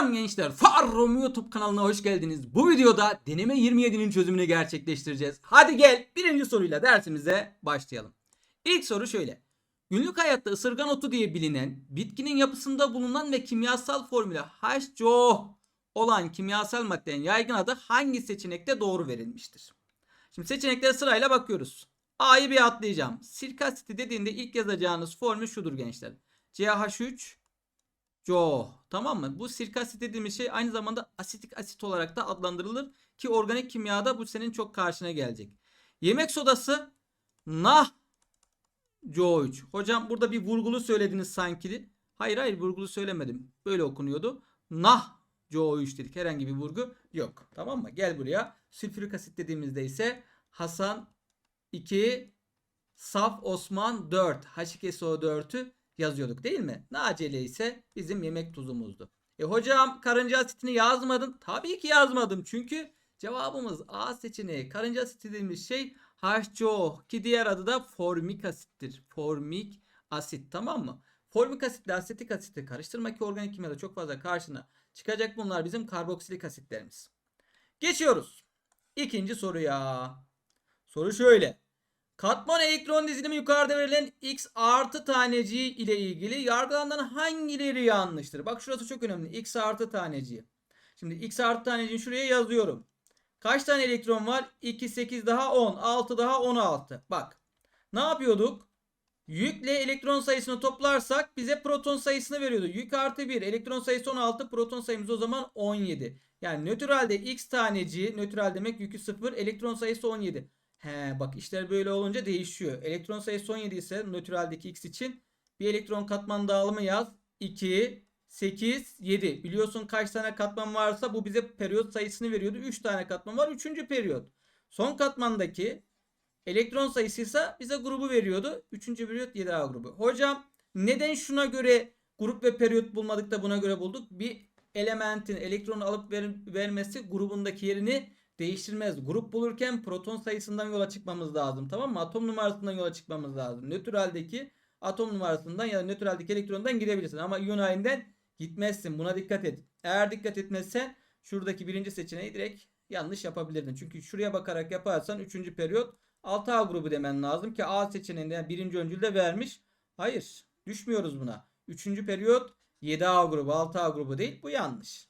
Selam gençler. Farrom YouTube kanalına hoş geldiniz. Bu videoda deneme 27'nin çözümünü gerçekleştireceğiz. Hadi gel birinci soruyla dersimize başlayalım. İlk soru şöyle. Günlük hayatta ısırgan otu diye bilinen bitkinin yapısında bulunan ve kimyasal formülü H2O olan kimyasal maddenin yaygın adı hangi seçenekte doğru verilmiştir? Şimdi seçeneklere sırayla bakıyoruz. A'yı bir atlayacağım. Sirk asiti dediğinde ilk yazacağınız formül şudur gençler. CH3 CO. Tamam mı? Bu sirk asit dediğimiz şey aynı zamanda asitik asit olarak da adlandırılır ki organik kimyada bu senin çok karşına gelecek. Yemek sodası nah CO3. Hocam burada bir vurgulu söylediniz sanki. Hayır hayır vurgulu söylemedim. Böyle okunuyordu. Nah CO3 dedik. Herhangi bir vurgu yok. Tamam mı? Gel buraya. Sülfürik asit dediğimizde ise Hasan 2 Saf Osman 4 H2SO4'ü yazıyorduk değil mi? Nacele ise bizim yemek tuzumuzdu. E hocam karınca asitini yazmadın. Tabii ki yazmadım. Çünkü cevabımız A seçeneği. Karınca asit dediğimiz şey H2O ki diğer adı da formik asittir. Formik asit tamam mı? Formik asitle asetik asiti karıştırma ki organik kimyada çok fazla karşına çıkacak bunlar bizim karboksilik asitlerimiz. Geçiyoruz. İkinci soruya. Soru şöyle. Katman elektron dizilimi yukarıda verilen x artı taneciği ile ilgili yargılanan hangileri yanlıştır? Bak şurası çok önemli. x artı taneciği. Şimdi x artı taneciği şuraya yazıyorum. Kaç tane elektron var? 2, 8 daha 10. 6 daha 16. Bak. Ne yapıyorduk? Yükle elektron sayısını toplarsak bize proton sayısını veriyordu. Yük artı 1. Elektron sayısı 16. Proton sayımız o zaman 17. Yani nötralde x taneciği. Nötral demek yükü 0. Elektron sayısı 17. He bak işler böyle olunca değişiyor. Elektron sayısı 17 ise nötraldeki x için bir elektron katman dağılımı yaz. 2, 8, 7. Biliyorsun kaç tane katman varsa bu bize periyot sayısını veriyordu. 3 tane katman var. 3. periyot. Son katmandaki elektron sayısıysa bize grubu veriyordu. 3. periyot 7A grubu. Hocam neden şuna göre grup ve periyot bulmadık da buna göre bulduk? Bir elementin elektronu alıp ver- vermesi grubundaki yerini değiştirmez. Grup bulurken proton sayısından yola çıkmamız lazım. Tamam mı? Atom numarasından yola çıkmamız lazım. Nötraldeki atom numarasından ya da nötraldeki elektrondan gidebilirsin. Ama iyon halinden gitmezsin. Buna dikkat et. Eğer dikkat etmezsen şuradaki birinci seçeneği direkt yanlış yapabilirdin. Çünkü şuraya bakarak yaparsan 3. periyot 6A grubu demen lazım ki A seçeneğinde yani birinci öncülde vermiş. Hayır. Düşmüyoruz buna. 3. periyot 7A grubu 6A grubu değil. Bu yanlış.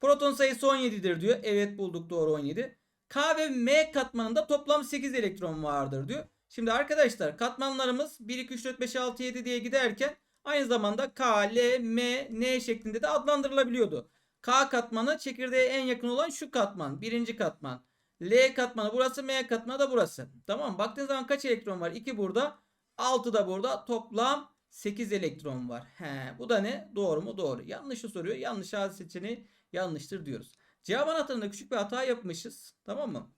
Proton sayısı 17'dir diyor. Evet bulduk doğru 17. K ve M katmanında toplam 8 elektron vardır diyor. Şimdi arkadaşlar katmanlarımız 1, 2, 3, 4, 5, 6, 7 diye giderken aynı zamanda K, L, M, N şeklinde de adlandırılabiliyordu. K katmanı çekirdeğe en yakın olan şu katman. Birinci katman. L katmanı burası. M katmanı da burası. Tamam Baktığınız zaman kaç elektron var? 2 burada. 6 da burada. Toplam 8 elektron var. He, bu da ne? Doğru mu? Doğru. Yanlışı soruyor. Yanlış A seçeneği yanlıştır diyoruz. Cevap anahtarında küçük bir hata yapmışız. Tamam mı?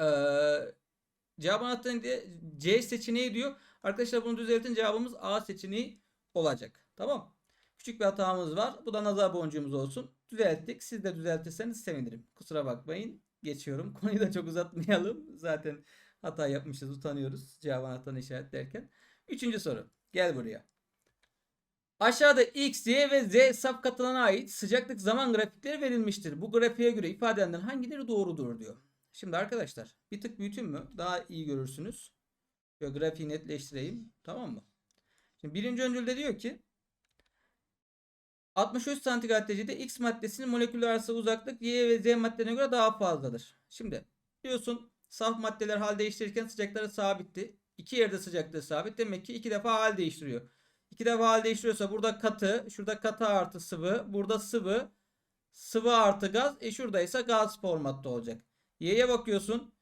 Ee, cevap anahtarında C seçeneği diyor. Arkadaşlar bunu düzeltin cevabımız A seçeneği olacak. Tamam. Küçük bir hatamız var. Bu da nazar boncuğumuz olsun. Düzelttik. Siz de düzeltirseniz sevinirim. Kusura bakmayın. Geçiyorum. Konuyu da çok uzatmayalım. Zaten hata yapmışız. Utanıyoruz. Cevap anahtarını işaretlerken. Üçüncü soru. Gel buraya. Aşağıda X, Y ve Z saf katılana ait sıcaklık zaman grafikleri verilmiştir. Bu grafiğe göre ifade edilen hangileri doğrudur diyor. Şimdi arkadaşlar bir tık büyüteyim mü? Daha iyi görürsünüz. Şöyle grafiği netleştireyim. Tamam mı? Şimdi birinci öncülde diyor ki 63 santigrat derecede X maddesinin moleküller arası uzaklık Y ve Z maddelerine göre daha fazladır. Şimdi biliyorsun saf maddeler hal değiştirirken sıcaklıkları sabitti. İki yerde sıcaklığı sabit. Demek ki iki defa hal değiştiriyor. İki defa hal değiştiriyorsa burada katı, şurada katı artı sıvı, burada sıvı, sıvı artı gaz, e şurada ise gaz formatta olacak. Y'ye bakıyorsun.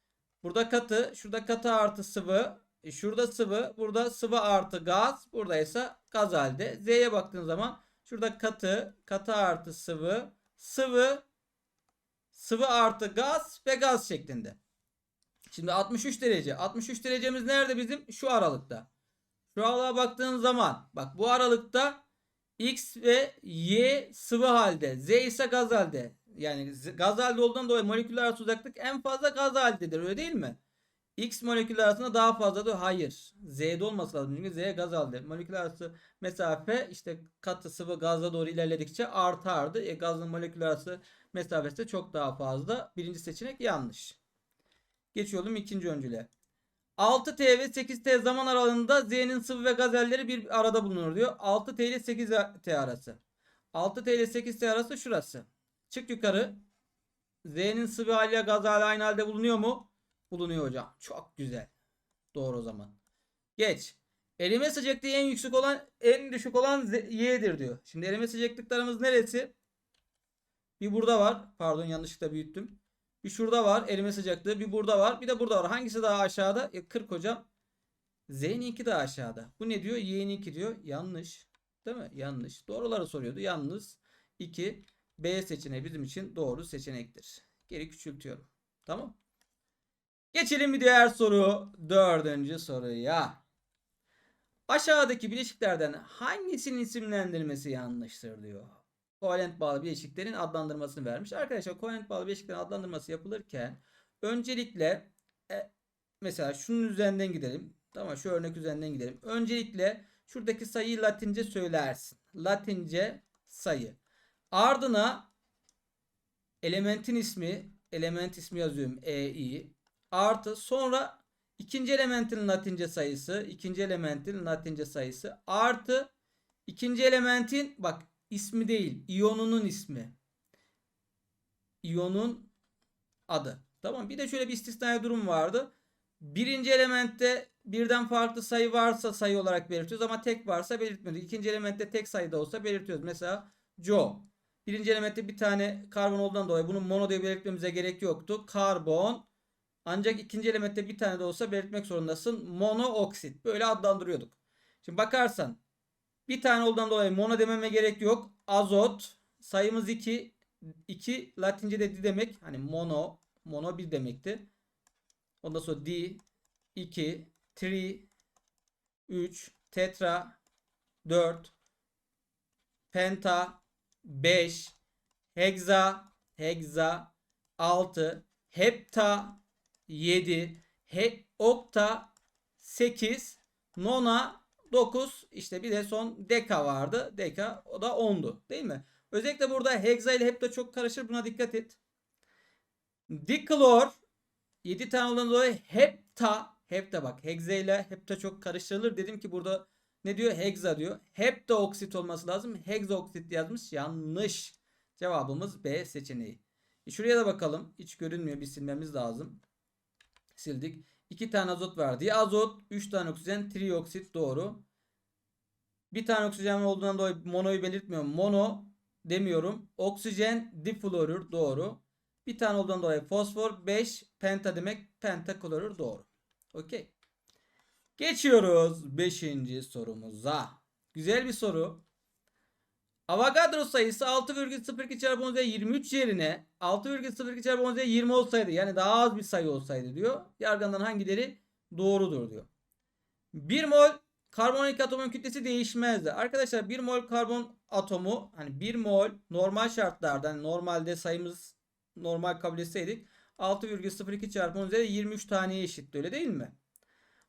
Burada katı, şurada katı artı sıvı, e şurada sıvı, burada sıvı artı gaz, burada ise gaz halde. Z'ye baktığın zaman şurada katı, katı artı sıvı, sıvı, sıvı artı gaz ve gaz şeklinde. Şimdi 63 derece. 63 derecemiz nerede bizim? Şu aralıkta. Şu aralığa baktığın zaman bak bu aralıkta X ve Y sıvı halde. Z ise gaz halde. Yani gaz halde olduğundan dolayı moleküler arası uzaklık en fazla gaz haldedir öyle değil mi? X moleküller arasında daha fazladır. Hayır. Z'de olması lazım. Çünkü Z gaz aldı. Moleküller arası mesafe işte katı sıvı gazla doğru ilerledikçe artardı. E, gazın moleküller arası mesafesi de çok daha fazla. Birinci seçenek yanlış. Geçiyorum ikinci öncüle. 6T ve 8T zaman aralığında Z'nin sıvı ve gaz elleri bir arada bulunur diyor. 6T ile 8T arası. 6T ile 8T arası şurası. Çık yukarı. Z'nin sıvı haliyle gaz hali aynı halde bulunuyor mu? Bulunuyor hocam. Çok güzel. Doğru o zaman. Geç. Erime sıcaklığı en yüksek olan en düşük olan Y'dir diyor. Şimdi erime sıcaklıklarımız neresi? Bir burada var. Pardon yanlışlıkla büyüttüm. Bir şurada var erime sıcaklığı. Bir burada var. Bir de burada var. Hangisi daha aşağıda? E, 40 hocam. Z'ninki daha aşağıda. Bu ne diyor? Y'ninki diyor. Yanlış. Değil mi? Yanlış. Doğruları soruyordu. Yalnız 2. B seçeneği bizim için doğru seçenektir. Geri küçültüyorum. Tamam. Geçelim bir diğer soru. Dördüncü soruya. Aşağıdaki bileşiklerden hangisinin isimlendirmesi yanlıştır diyor. Kovalent bağlı bileşiklerin adlandırmasını vermiş. Arkadaşlar kovalent bağlı bileşiklerin adlandırması yapılırken öncelikle e, mesela şunun üzerinden gidelim. Tamam şu örnek üzerinden gidelim. Öncelikle şuradaki sayıyı Latince söylersin. Latince sayı. Ardına elementin ismi, element ismi yazıyorum EI. Artı sonra ikinci elementin Latince sayısı, ikinci elementin Latince sayısı artı ikinci elementin bak ismi değil, iyonunun ismi. İyonun adı. Tamam. Bir de şöyle bir istisnai durum vardı. Birinci elementte birden farklı sayı varsa sayı olarak belirtiyoruz ama tek varsa belirtmiyoruz. İkinci elementte tek sayıda olsa belirtiyoruz. Mesela Joe. Birinci elementte bir tane karbon olduğundan dolayı bunu mono diye belirtmemize gerek yoktu. Karbon. Ancak ikinci elementte bir tane de olsa belirtmek zorundasın. Monooksit. Böyle adlandırıyorduk. Şimdi bakarsan bir tane olduğundan dolayı mono dememe gerek yok. Azot. Sayımız 2. 2 Latince'de di demek. Hani mono. Mono bir demekti. Ondan sonra di. 2. Tri. 3. Tetra. 4. Penta. 5. Hexa. Hexa. 6. Hepta. 7. He, okta. 8. Nona. 9 işte bir de son deka vardı. Deka o da 10'du değil mi? Özellikle burada hexa ile hepta çok karışır buna dikkat et. Diklor 7 tane olan dolayı hepta hepta bak hexa ile hepta çok karıştırılır. Dedim ki burada ne diyor? Hexa diyor. Hepta oksit olması lazım. Hexa oksit yazmış. Yanlış. Cevabımız B seçeneği. E şuraya da bakalım. Hiç görünmüyor. Bir silmemiz lazım. Sildik. 2 tane azot var diye azot, 3 tane oksijen, trioksit doğru. Bir tane oksijen olduğundan dolayı monoyu belirtmiyorum. Mono demiyorum. Oksijen diflorür doğru. Bir tane olduğundan dolayı fosfor 5 penta demek pentaklorür doğru. Okey. Geçiyoruz 5. sorumuza. Güzel bir soru. Avogadro sayısı 6,02 çarpı 10 üzeri 23 yerine 6,02 çarpı 10 üzeri 20 olsaydı yani daha az bir sayı olsaydı diyor. Yargılanan hangileri doğrudur diyor. 1 mol karbon atomun kütlesi değişmezdi. Arkadaşlar 1 mol karbon atomu hani 1 mol normal şartlarda hani normalde sayımız normal kabul etseydik 6,02 çarpı 10 üzeri 23 taneye eşitti öyle değil mi?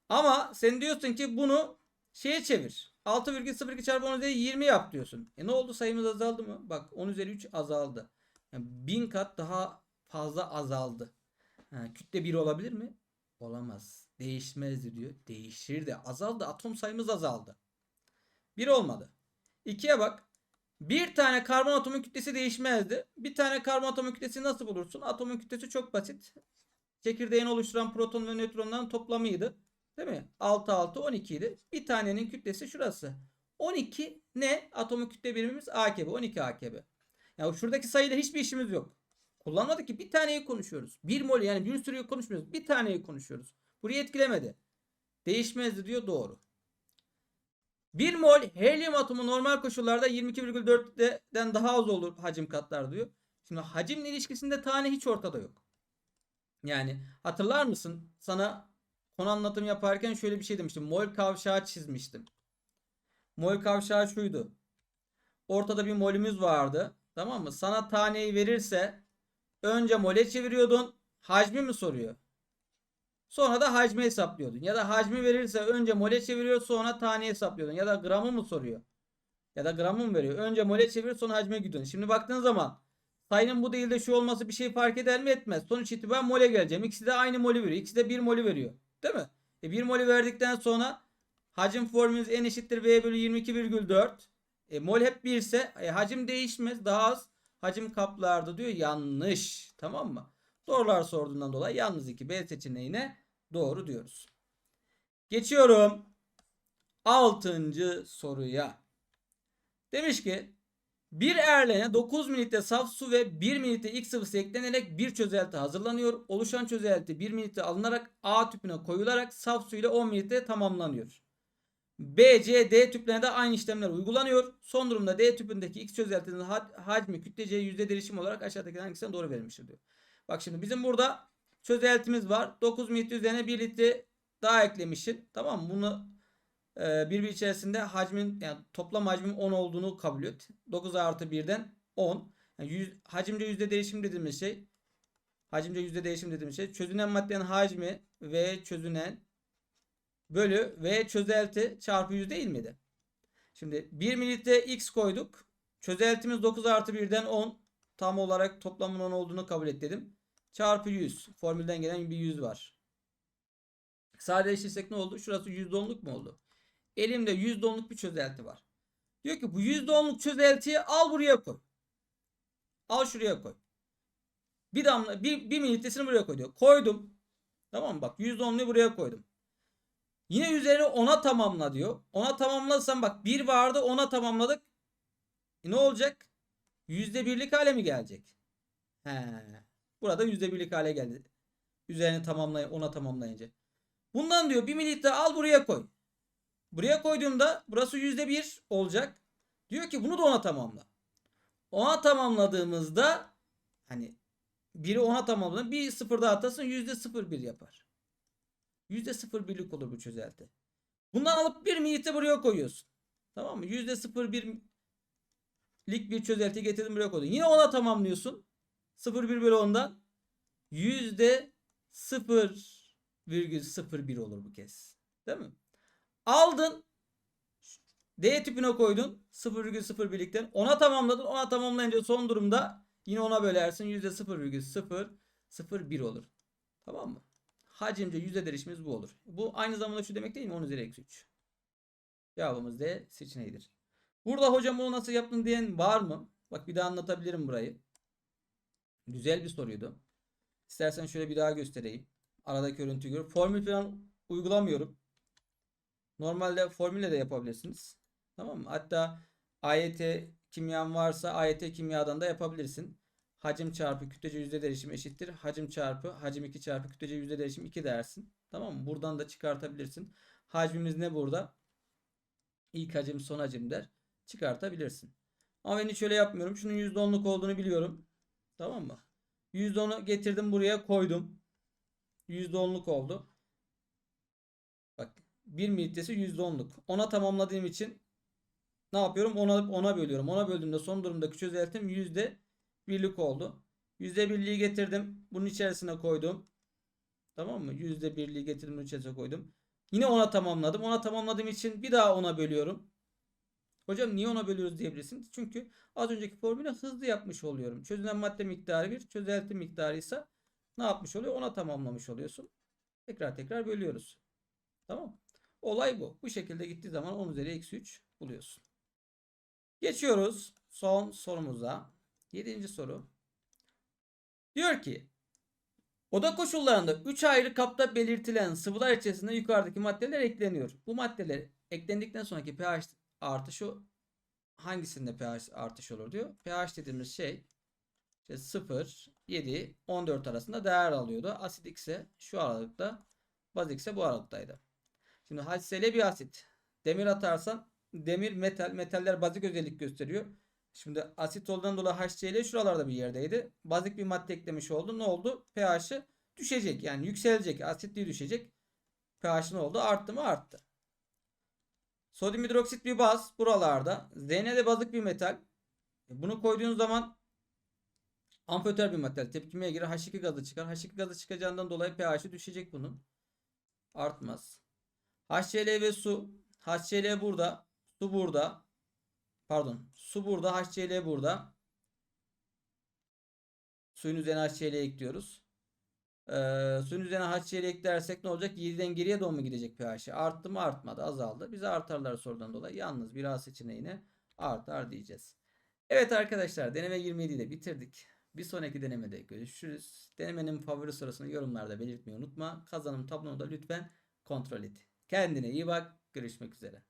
Ama sen diyorsun ki bunu şeye çevir. 6,02 çarpı 10 üzeri 20 yap diyorsun. E ne oldu sayımız azaldı mı? Bak 10 üzeri 3 azaldı. Yani 1000 kat daha fazla azaldı. Ha, kütle 1 olabilir mi? Olamaz. Değişmezdi diyor. Değişir de azaldı. Atom sayımız azaldı. 1 olmadı. 2'ye bak. Bir tane karbon atomun kütlesi değişmezdi. Bir tane karbon atomun kütlesi nasıl bulursun? Atomun kütlesi çok basit. Çekirdeğini oluşturan proton ve nötronların toplamıydı. Değil mi? 6 6 12 idi. Bir tanenin kütlesi şurası. 12 ne? Atomun kütle birimimiz AKB. 12 AKB. Ya şuradaki sayıyla hiçbir işimiz yok. Kullanmadık ki bir taneyi konuşuyoruz. Bir mol yani bir sürüyü konuşmuyoruz. Bir taneyi konuşuyoruz. Burayı etkilemedi. Değişmezdi diyor doğru. 1 mol helyum atomu normal koşullarda 22,4'den daha az olur hacim katlar diyor. Şimdi hacimle ilişkisinde tane hiç ortada yok. Yani hatırlar mısın? Sana konu anlatım yaparken şöyle bir şey demiştim. Mol kavşağı çizmiştim. Mol kavşağı şuydu. Ortada bir molümüz vardı. Tamam mı? Sana taneyi verirse önce mole çeviriyordun. Hacmi mi soruyor? Sonra da hacmi hesaplıyordun. Ya da hacmi verirse önce mole çeviriyor sonra tane hesaplıyordun. Ya da gramı mı soruyor? Ya da gramı mı veriyor? Önce mole çevir sonra hacme gidiyorsun. Şimdi baktığın zaman sayının bu değil de şu olması bir şey fark eder mi etmez. Sonuç itibariyle mole geleceğim. İkisi de aynı molü veriyor. İkisi de 1 molü veriyor. Değil mi? E 1 molü verdikten sonra hacim formülümüz n eşittir v bölü 22,4. E mol hep 1 ise e, hacim değişmez. Daha az hacim kaplardı diyor. Yanlış. Tamam mı? Sorular sorduğundan dolayı yalnız 2 B seçeneğine doğru diyoruz. Geçiyorum 6. soruya. Demiş ki bir erlene 9 mililitre saf su ve 1 mililitre X sıvısı eklenerek bir çözelti hazırlanıyor. Oluşan çözelti 1 mililitre alınarak A tüpüne koyularak saf su ile 10 mililitre tamamlanıyor. B, C, D tüplerine de aynı işlemler uygulanıyor. Son durumda D tüpündeki X çözeltinin ha- hacmi kütlece yüzde derişim olarak aşağıdaki hangisinden doğru verilmiştir diyor. Bak şimdi bizim burada çözeltimiz var. 9 mililitre üzerine 1 litre daha eklemişsin. Tamam mı? Bunu e, birbiri içerisinde hacmin yani toplam hacmin 10 olduğunu kabul et. 9 artı 1'den 10. Yani yüz, hacimce yüzde değişim dediğimiz şey hacimce yüzde değişim dediğimiz şey çözünen maddenin hacmi ve çözünen bölü ve çözelti çarpı 100 değil miydi? Şimdi 1 mililitre x koyduk. Çözeltimiz 9 artı 1'den 10. Tam olarak toplamın 10 olduğunu kabul et dedim. Çarpı 100. Formülden gelen bir 100 var. Sadeleştirsek ne oldu? Şurası %10'luk mu oldu? Elimde %10'luk bir çözelti var. Diyor ki bu %10'luk çözeltiyi al buraya koy. Al şuraya koy. Bir damla bir, bir mililitresini buraya koy diyor. Koydum. Tamam mı? Bak %10'luyu buraya koydum. Yine üzerine 10'a tamamla diyor. 10'a tamamlarsam bak 1 vardı 10'a tamamladık. E ne olacak? %1'lik hale mi gelecek? He. Burada %1'lik hale geldi. Üzerine tamamlay 10'a tamamlayınca. Bundan diyor 1 mililitre al buraya koy. Buraya koyduğumda burası %1 olacak. Diyor ki bunu da 10'a tamamla. 10'a tamamladığımızda hani biri 10'a tamamladın bir sıfır daha atasın %01 yapar. %01'lik olur bu çözelti. Bundan alıp 1 mililitre buraya koyuyorsun. Tamam mı? %01'lik bir çözelti getirdin buraya koydun. Yine 10'a tamamlıyorsun. 0,1 bölü 10'dan %0,01 olur bu kez. Değil mi? Aldın. D tüpüne koydun. 0,01'likten. Ona tamamladın. Ona tamamlayınca son durumda yine ona bölersin. %0,001 olur. Tamam mı? Hacimce yüzde derişimiz bu olur. Bu aynı zamanda şu demek değil mi? 10 üzeri eksi 3. Cevabımız D seçeneğidir. Burada hocam bunu nasıl yaptın diyen var mı? Bak bir daha anlatabilirim burayı. Güzel bir soruydu. İstersen şöyle bir daha göstereyim. Aradaki görüntüyü gör. Formül falan uygulamıyorum. Normalde formülle de yapabilirsiniz. Tamam mı? Hatta AYT kimyan varsa AYT kimyadan da yapabilirsin. Hacim çarpı kütlece yüzde derişim eşittir. Hacim çarpı hacim 2 çarpı kütlece yüzde derişim 2 dersin. Tamam mı? Buradan da çıkartabilirsin. Hacmimiz ne burada? İlk hacim son hacim der. Çıkartabilirsin. Ama ben hiç öyle yapmıyorum. Şunun %10'luk olduğunu biliyorum. Tamam mı? %10'u getirdim buraya koydum. %10'luk oldu. Bak 1 mililitresi %10'luk. Ona tamamladığım için ne yapıyorum? Ona, ona bölüyorum. Ona böldüğümde son durumdaki çözeltim %1'lik oldu. %1'liği getirdim. Bunun içerisine koydum. Tamam mı? %1'liği getirdim bunun içerisine koydum. Yine ona tamamladım. Ona tamamladığım için bir daha ona bölüyorum. Hocam niye ona bölüyoruz diyebilirsiniz. Çünkü az önceki formülü hızlı yapmış oluyorum. Çözülen madde miktarı bir, çözelti miktarı ise ne yapmış oluyor? Ona tamamlamış oluyorsun. Tekrar tekrar bölüyoruz. Tamam. Olay bu. Bu şekilde gittiği zaman 10 üzeri eksi 3 buluyorsun. Geçiyoruz son sorumuza. 7. soru. Diyor ki Oda koşullarında 3 ayrı kapta belirtilen sıvılar içerisinde yukarıdaki maddeler ekleniyor. Bu maddeler eklendikten sonraki pH artışı hangisinde pH artış olur diyor. pH dediğimiz şey işte 0, 7, 14 arasında değer alıyordu. Asidik ise şu aralıkta, bazik ise bu aralıktaydı. Şimdi HCl bir asit. Demir atarsan demir metal, metaller bazik özellik gösteriyor. Şimdi asit olduğundan dolayı HCl şuralarda bir yerdeydi. Bazik bir madde eklemiş oldu. Ne oldu? pH'i düşecek. Yani yükselecek. Asitliği düşecek. pH ne oldu? Arttı mı? Arttı. Sodyum hidroksit bir baz buralarda. Zn de bazik bir metal. E, Bunu koyduğunuz zaman amfotör bir metal. Tepkimeye girer H2 gazı çıkar. H2 gazı çıkacağından dolayı pH'i düşecek bunun. Artmaz. HCl ve su. HCl burada. Su burada. Pardon. Su burada. HCl burada. Suyun üzerine HCl ekliyoruz. Ee, suyun üzerine HCl eklersek ne olacak? 7'den geriye doğru mu gidecek pH'i? Arttı mı artmadı azaldı. Bize artarlar sorudan dolayı. Yalnız bir A seçeneğine artar diyeceğiz. Evet arkadaşlar deneme 27'yi de bitirdik. Bir sonraki denemede görüşürüz. Denemenin favori sorusunu yorumlarda belirtmeyi unutma. Kazanım tablonu da lütfen kontrol et. Kendine iyi bak. Görüşmek üzere.